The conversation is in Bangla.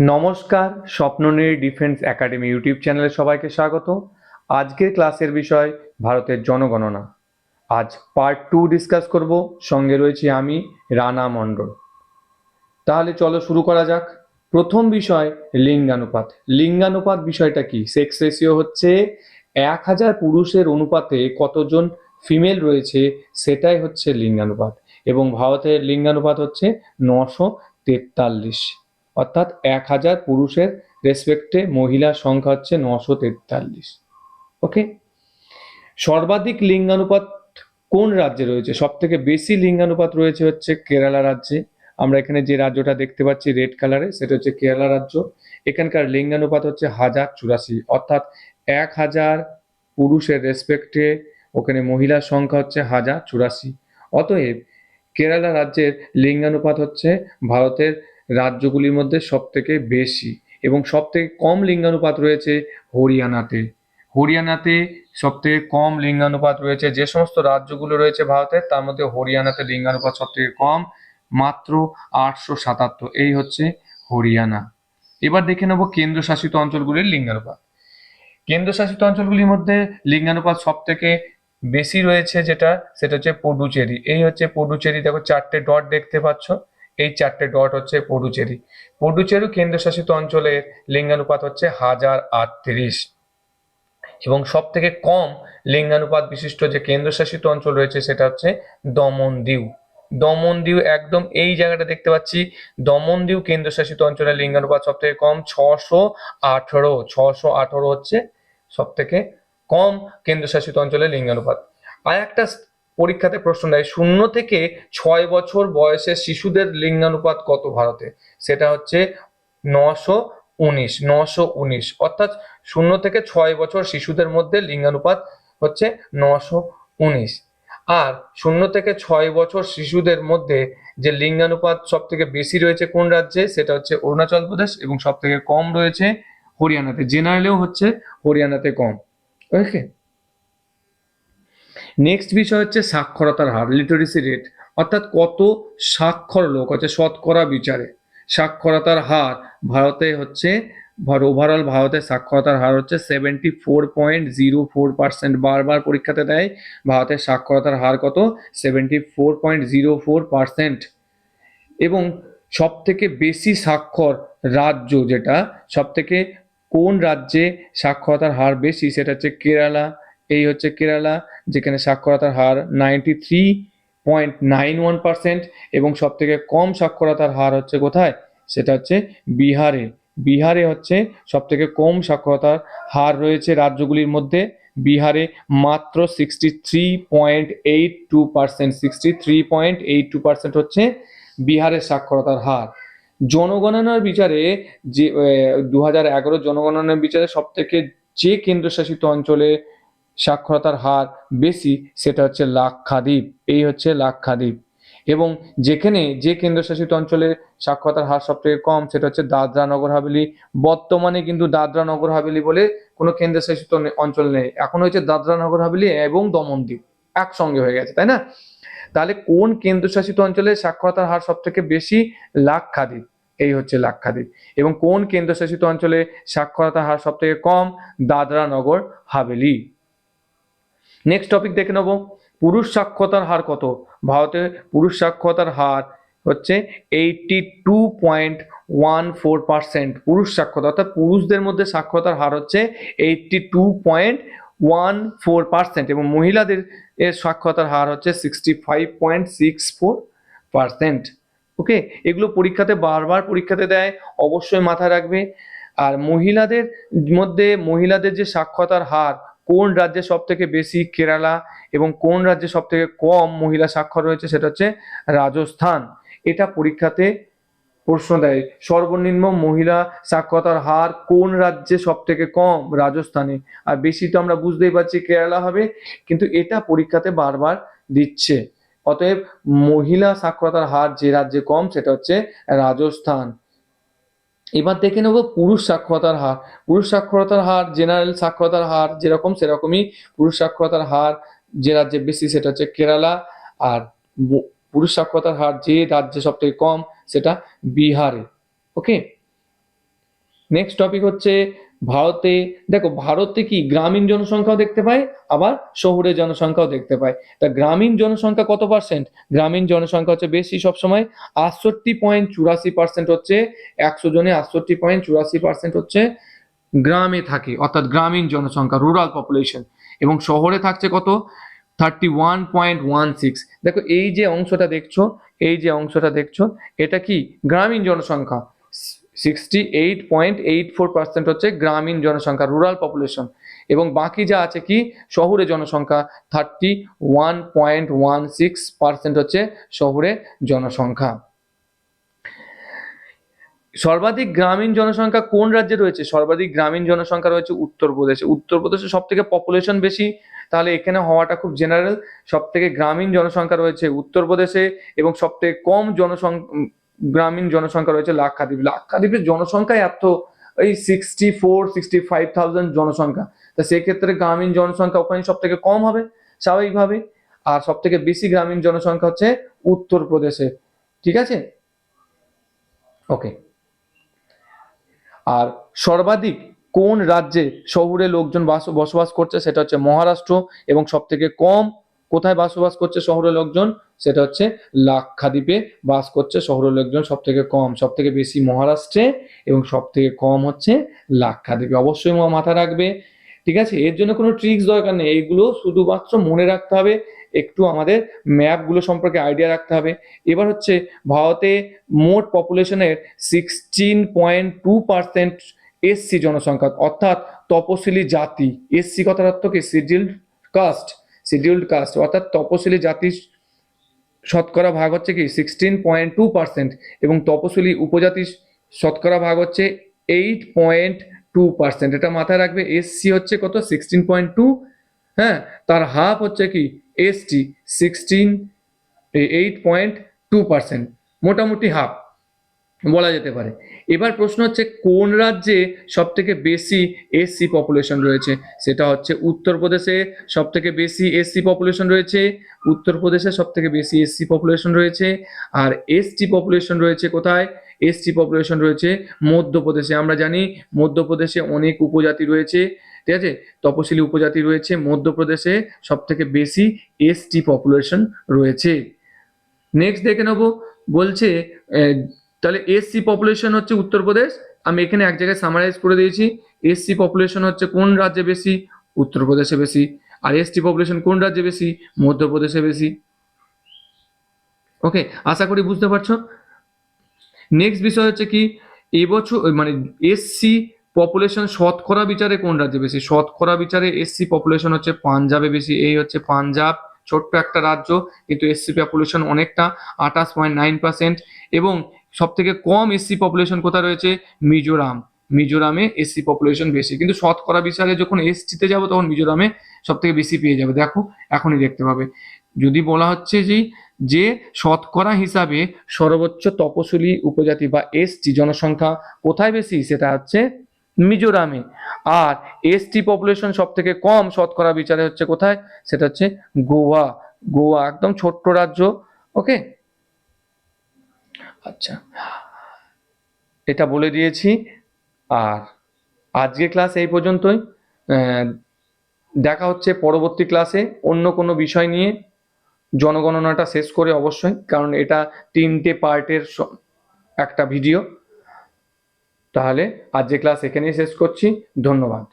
নমস্কার স্বপ্ননীর ডিফেন্স একাডেমি ইউটিউব চ্যানেলে সবাইকে স্বাগত। আজকের ক্লাসের বিষয় ভারতের জনগণনা। আজ পার্ট টু ডিসকাস করব। সঙ্গে রয়েছি আমি, রানা মণ্ডল। তাহলে চলো শুরু করা যাক। প্রথম বিষয়, লিঙ্গানুপাত। লিঙ্গানুপাত বিষয়টা কি? সেক্স রেশিও হচ্ছে এক হাজার পুরুষের অনুপাতে কতজন ফিমেল রয়েছে, সেটাই হচ্ছে লিঙ্গানুপাত। এবং ভারতের লিঙ্গানুপাত হচ্ছে নশো তেতাল্লিশ। অর্থাৎ এক হাজার পুরুষের রেসপেক্টে মহিলার সংখ্যা হচ্ছে নশো তেতাল্লিশ। ওকে সর্বাধিক লিঙ্গানুপাত কোন রাজ্যে রয়েছে? সব থেকে বেশি লিঙ্গানুপাত রয়েছে হচ্ছে কেরালা রাজ্যে। আমরা এখানে যে রাজ্যটা দেখতে পাচ্ছি রেড কালারে, সেটা হচ্ছে কেরালা রাজ্য। এখানকার লিঙ্গানুপাত হচ্ছে হাজার চুরাশি, অর্থাৎ এক হাজার পুরুষের রেসপেক্টে ওখানে মহিলার সংখ্যা হচ্ছে হাজার চুরাশি। অতএব কেরালা রাজ্যের লিঙ্গানুপাত হচ্ছে ভারতের রাজ্যগুলির মধ্যে সব থেকে বেশি এবং সব থেকে কম লিঙ্গানুপাত রয়েছে হরিয়ানাতে। হরিয়ানাতে সব থেকে কম লিঙ্গানুপাত রয়েছে যে সমস্ত রাজ্যগুলো রয়েছে ভারতের তার মধ্যে হরিয়ানাতে লিঙ্গানুপাত সব থেকে কম, মাত্র আটশো সাতাত্তর। এই হচ্ছে হরিয়ানা। এবার দেখে নেব কেন্দ্রশাসিত অঞ্চলগুলির লিঙ্গানুপাত। কেন্দ্রশাসিত অঞ্চলগুলির মধ্যে লিঙ্গানুপাত সব থেকে বেশি রয়েছে যেটা, সেটা হচ্ছে পডুচেরি। এই হচ্ছে পডুচেরি। দেখো, চারটে ডট দেখতে পাচ্ছ। এই চারটে ডট হচ্ছে পডুচেরি। পডুচেরি কেন্দ্রশাসিত অঞ্চলের লিঙ্গানুপাত হচ্ছে হাজার আটত্রিশ। এবং সব থেকে কম লিঙ্গানুপাত বিশিষ্ট যে কেন্দ্রশাসিত অঞ্চল রয়েছে সেটা হচ্ছে দমন দিউ দমন দিউ একদম এই জায়গাটা দেখতে পাচ্ছি। দমন দিউ কেন্দ্রশাসিত অঞ্চলের লিঙ্গানুপাত সব থেকে কম ছশো আঠারো। ছশো আঠারো হচ্ছে সব থেকে কম কেন্দ্রশাসিত অঞ্চলের লিঙ্গানুপাত। আর একটা পরীক্ষাতে প্রশ্ন দেয়, শূন্য থেকে ছয় বছর বয়সের শিশুদের লিঙ্গানুপাত কত ভারতে? সেটা হচ্ছে নশো উনিশ নশো উনিশ। অর্থাৎ শূন্য থেকে ছয় বছর শিশুদের মধ্যে লিঙ্গানুপাত হচ্ছে নশো উনিশ। আর শূন্য থেকে ছয় বছর শিশুদের মধ্যে যে লিঙ্গানুপাত সব থেকে বেশি রয়েছে কোন রাজ্যে, সেটা হচ্ছে অরুণাচল প্রদেশ এবং সব থেকে কম রয়েছে হরিয়ানাতে। জেনারেলেও হচ্ছে হরিয়ানাতে কম। ওকে নেক্সট বিষয় হচ্ছে সাক্ষরতার হার লিটারেসি রেট অর্থাৎ কত সাক্ষর লোক হচ্ছে শতকরা বিচারে। সাক্ষরতার হার ভারতে হচ্ছে ওভারঅল ভারতের সাক্ষরতার হার হচ্ছে seventy four point zero four percent বারবার পরীক্ষাতে দেয়, ভারতের সাক্ষরতার হার কত? Seventy four point zero four percent এবং সব থেকে বেশি স্বাক্ষর রাজ্য যেটা সব থেকে কোন রাজ্যে সাক্ষরতার হার বেশি, সেটা হচ্ছে কেরালা এই হচ্ছে কেরালা, যেখানে সাক্ষরতার হার ninety three point nine one percent এবং সব থেকে কম সাক্ষরতার হার হচ্ছে কোথায়? সেটা হচ্ছে বিহারে। বিহারে হচ্ছে সব থেকে কম সাক্ষরতার হার রয়েছে রাজ্যগুলির মধ্যে। বিহারে মাত্র sixty three point eight two percent sixty three point eight two percent হচ্ছে বিহারের সাক্ষরতার হার। জনগণনার বিচারে যে দু হাজার এগারো জনগণনার বিচারে সব থেকে যে কেন্দ্রশাসিত অঞ্চলে সাক্ষরতার হার বেশি, সেটা হচ্ছে লাক্ষাদ্বীপ। এই হচ্ছে লাক্ষাদ্বীপ। এবং যেখানে যে কেন্দ্রশাসিত অঞ্চলে সাক্ষরতার হার সব থেকে কম, সেটা হচ্ছে দাদরা নগর হাভেলি। বর্তমানে কিন্তু দাদরা নগর হাভেলি বলে কোনো কেন্দ্রশাসিত অঞ্চল নেই। এখন হয়েছে দাদরা নগর হাভেলি এবং দমনদ্বীপ একসঙ্গে হয়ে গেছে, তাই না? তাহলে কোন কেন্দ্রশাসিত অঞ্চলে সাক্ষরতার হার সব থেকে বেশি? লাক্ষাদ্বীপ। এই হচ্ছে লাক্ষাদ্বীপ। এবং কোন কেন্দ্রশাসিত অঞ্চলে সাক্ষরতার হার সব থেকে কম? দাদরা নগর হাভেলি। নেক্সট টপিক দেখে নেব। পুরুষ সাক্ষরতার হার কত? ভারতে পুরুষ সাক্ষরতার হার হচ্ছে eighty two point one four percent পুরুষ সাক্ষরতা। অর্থাৎ পুরুষদের মধ্যে সাক্ষরতার হার হচ্ছে eighty two point one four percent এবং মহিলাদের এর সাক্ষরতার হার হচ্ছে sixty five point six four percent okay এগুলো পরীক্ষাতে বারবার পরীক্ষাতে দেয়, অবশ্যই মাথায় রাখবে। আর মহিলাদের মধ্যে মহিলাদের যে সাক্ষরতার হার কোন রাজ্যে সব থেকে বেশি কেরালা এবং কোন রাজ্যে সব থেকে কম মহিলা স্বাক্ষর রয়েছে সেটা হচ্ছে রাজস্থান। এটা পরীক্ষাতে প্রশ্ন দেয়, সর্বনিম্ন মহিলা সাক্ষরতার হার কোন রাজ্যে সব থেকে কম? রাজস্থানে। আর বেশি তো আমরা বুঝতেই পারছি কেরালা হবে, কিন্তু এটা পরীক্ষাতে বারবার দিচ্ছে। অতএব মহিলা সাক্ষরতার হার যে রাজ্যে কম সেটা হচ্ছে রাজস্থান। এবার দেখে নেব পুরুষ সাক্ষরতার হার। পুরুষ সাক্ষরতার হার জেনারেল সাক্ষরতার হার, যেরকম সেরকমই পুরুষ সাক্ষরতার হার যে রাজ্যে বেশি, সেটা হচ্ছে কেরালা। আর পুরুষ সাক্ষরতার হার যে রাজ্যে সব থেকে কম, সেটা বিহারে। ওকে নেক্সট টপিক হচ্ছে ভারতে, দেখো ভারতে কি গ্রামীণ জনসংখ্যাও দেখতে পাই আবার শহুরে জনসংখ্যাও দেখতে পায়। তা গ্রামীণ জনসংখ্যা কত পার্সেন্ট গ্রামীণ জনসংখ্যা হচ্ছে বেশি সবসময়, আটষট্টি পয়েন্ট চুরাশি পার্সেন্ট হচ্ছে, একশো জনে আটষট্টি পয়েন্ট চুরাশি পার্সেন্ট হচ্ছে গ্রামে থাকে, অর্থাৎ গ্রামীণ জনসংখ্যা রুরাল পপুলেশন এবং শহরে থাকছে কত? Thirty one point one six দেখো এই যে অংশটা দেখছ, এই যে অংশটা দেখছ, এটা কি? গ্রামীণ জনসংখ্যা। Sixty eight point eight four percent হচ্ছে গ্রামীণ জনসংখ্যা রুরাল পপুলেশন এবং বাকি যা আছে কি? শহুরে জনসংখ্যা thirty one point one six percent হচ্ছে শহুরে জনসংখ্যা। সর্বাধিক গ্রামীণ জনসংখ্যা কোন রাজ্যে রয়েছে? সর্বাধিক গ্রামীণ জনসংখ্যা রয়েছে উত্তরপ্রদেশে। উত্তরপ্রদেশে সব থেকে পপুলেশন বেশি, তাহলে এখানে হওয়াটা খুব জেনারেল সব থেকে গ্রামীণ জনসংখ্যা রয়েছে উত্তরপ্রদেশে এবং সব থেকে কম জনসংখ্যা গ্রামীণ জনসংখ্যা রয়েছে লাক্ষাদ্বীপ লাক্ষাদ্বীপের জনসংখ্যা এত, এই sixty four sixty five thousand জনসংখ্যা। তা সেক্ষেত্রে গ্রামীণ জনসংখ্যা ওখানে সব থেকে কম হবে, স্বাভাবিকভাবে। আর সব থেকে বেশি গ্রামীণ জনসংখ্যা হচ্ছে উত্তরপ্রদেশে। ঠিক আছে? ওকে। আর সর্বাধিক কোন রাজ্যে শহুরে লোকজন বাস, বসবাস করছে সেটা হচ্ছে মহারাষ্ট্র এবং সব থেকে কম কোথায় বসবাস করছে শহরের লোকজন? সেটা হচ্ছে লাক্ষাদ্বীপে বাস করছে শহরের লোকজন সব থেকে কম সব থেকে বেশি মহারাষ্ট্রে এবং সব থেকে কম হচ্ছে লাক্ষাদ্বীপে। অবশ্যই মা- মাথায় রাখবে, ঠিক আছে? এর জন্য কোনো ট্রিক্স দরকার নেই। এইগুলো শুধুমাত্র মনে রাখতে হবে, একটু আমাদের ম্যাপগুলো সম্পর্কে আইডিয়া রাখতে হবে। এবার হচ্ছে ভারতে মোট পপুলেশনের sixteen point two percent SC জনসংখ্যা, অর্থাৎ তপশিলি জাতি। এসসি কথার অর্থ কি? কাস্ট শিডিউল্ড কাস্ট অর্থাৎ তপশিলি জাতি শতকরা ভাগ হচ্ছে কি সিক্সটিন পয়েন্ট টু পার্সেন্ট এবং তপশিলি উপজাতি শতকরা ভাগ হচ্ছে এইট পয়েন্ট টু পার্সেন্ট এটা মাথায় রাখবে এসসি হচ্ছে কত? সিক্সটিন পয়েন্ট টু হ্যাঁ? তার হাফ হচ্ছে কি? ST sixteen eight point two percent মোটামুটি হাফ বলা যেতে পারে। এবার প্রশ্ন হচ্ছে, কোন রাজ্যে সব থেকে বেশি এসসি পপুলেশন রয়েছে? সেটা হচ্ছে উত্তরপ্রদেশে সব থেকে বেশি এসসি পপুলেশন রয়েছে, উত্তরপ্রদেশে সব থেকে বেশি এসসি পপুলেশন রয়েছে, আর এসটি পপুলেশন রয়েছে কোথায়? এসটি পপুলেশন রয়েছে মধ্যপ্রদেশে। আমরা জানি মধ্যপ্রদেশে অনেক উপজাতি রয়েছে, ঠিক আছে? তপশিলি উপজাতি রয়েছে, মধ্যপ্রদেশে সব থেকে বেশি এসটি পপুলেশন রয়েছে। নেক্সট দেখে নেব, বলছে তাহলে এসসি পপুলেশন হচ্ছে উত্তরপ্রদেশ আমি এখানে এক জায়গায় সামারাইজ করে দিয়েছি। এসসি পপুলেশন হচ্ছে কোন রাজ্যে বেশি? উত্তরপ্রদেশে বেশি। আর এসটি পপুলেশন কোন রাজ্যে বেশি? মধ্যপ্রদেশে বেশি। ওকে আশা করি বুঝতে পারছ? নেক্সট বিষয় হচ্ছে কি? এবছর মানে এসসি পপুলেশন শতকরা বিচারে কোন রাজ্যে বেশি? শতকরা বিচারে এসসি পপুলেশন হচ্ছে পাঞ্জাবে বেশি। এই হচ্ছে পাঞ্জাব। ছোট্ট একটা রাজ্য, কিন্তু এসসি পপুলেশন অনেকটা, আঠাশ পয়েন্ট নাইন পার্সেন্ট এবং সব থেকে কম এসসি পপুলেশন কোথায় রয়েছে? মিজোরাম। মিজোরামে এসসি পপুলেশন বেশি। কিন্তু শতকরা বিচারে যখন এসটিতে যাব, তখন মিজোরামে সব থেকে বেশি পেয়ে যাবে। দেখো, এখনই দেখতে পাবে। যদি বলা হচ্ছে যে যে শতকরা হিসাবে সর্বোচ্চ তপশিলি উপজাতি বা এসটি জনসংখ্যা কোথায় বেশি, সেটা হচ্ছে মিজোরামে। আর এসটি পপুলেশন সব থেকে কম শতকরা বিচারে হচ্ছে কোথায়? সেটা হচ্ছে গোয়া। গোয়া একদম ছোট্ট রাজ্য ওকে আচ্ছা। এটা বলে দিয়েছি। আর আজকে ক্লাস এই পর্যন্তই। দেখা হচ্ছে পরবর্তী ক্লাসে। অন্য কোনো বিষয় নিয়ে জনগণনাটা শেষ করে অবশ্যই, কারণ এটা তিনটে পার্টের একটা ভিডিও। তাহলে আজকে ক্লাস এখানেই শেষ করছি। ধন্যবাদ।